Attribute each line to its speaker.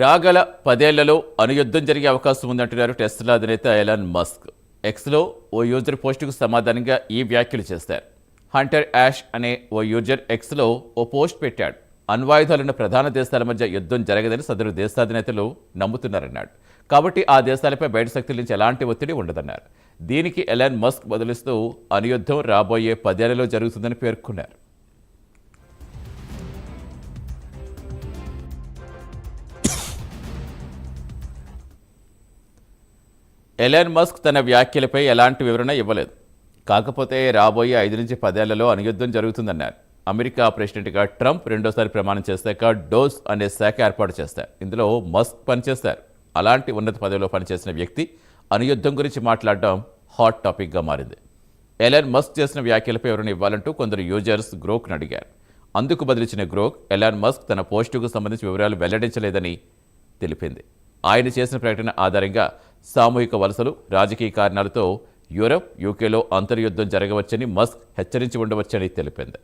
Speaker 1: రాగల పదేళ్ళలో అనుయుద్ధం జరిగే అవకాశం ఉందంటున్నారు టెస్లా అధినేత ఎలాన్ మస్క్. ఎక్స్లో ఓ యూజర్ పోస్టుకు సమాధానంగా ఈ వ్యాఖ్యలు చేశారు. హంటర్ యాష్ అనే ఓ యూజర్ ఎక్స్లో ఓ పోస్ట్ పెట్టాడు. అణ్వాయుధాలున్న ప్రధాన దేశాల మధ్య యుద్ధం జరగదని సదరు దేశాధినేతలు నమ్ముతున్నారన్నాడు. కాబట్టి ఆ దేశాలపై బయట శక్తుల నుంచి ఎలాంటి ఒత్తిడి ఉండదన్నారు. దీనికి ఎలాన్ మస్క్ బదులిస్తూ అనుయుద్ధం రాబోయే పదేళ్ళలో జరుగుతుందని పేర్కొన్నారు. ఎలాన్ మస్క్ తన వ్యాఖ్యలపై ఎలాంటి వివరణ ఇవ్వలేదు. కాకపోతే రాబోయే ఐదు నుంచి పదేళ్ళలో అనుయుద్ధం జరుగుతుందన్నారు. అమెరికా ప్రెసిడెంట్గా ట్రంప్ రెండోసారి ప్రమాణం చేశాక డోస్ అనే శాఖ ఏర్పాటు చేస్తారు ఇందులో మస్క్ పనిచేస్తారు. అలాంటి ఉన్నత పదవిలో పనిచేసిన వ్యక్తి అనుయుద్ధం గురించి మాట్లాడడం హాట్ టాపిక్గా మారింది. ఎలాన్ మస్క్ చేసిన వ్యాఖ్యలపై వివరణ ఇవ్వాలంటూ కొందరు యూజర్స్ గ్రోక్ను అడిగారు. అందుకు బదిలిచ్చిన గ్రోక్ ఎలాన్ మస్క్ తన పోస్టుకు సంబంధించిన వివరాలు వెల్లడించలేదని తెలిపింది. ఆయన చేసిన ప్రకటన ఆధారంగా సామూహిక వలసలు రాజకీయ కారణాలతో యూరప్ యూకేలో అంతర్యుద్ధం జరగవచ్చని మస్క్ హెచ్చరించి ఉండవచ్చని తెలిపింది.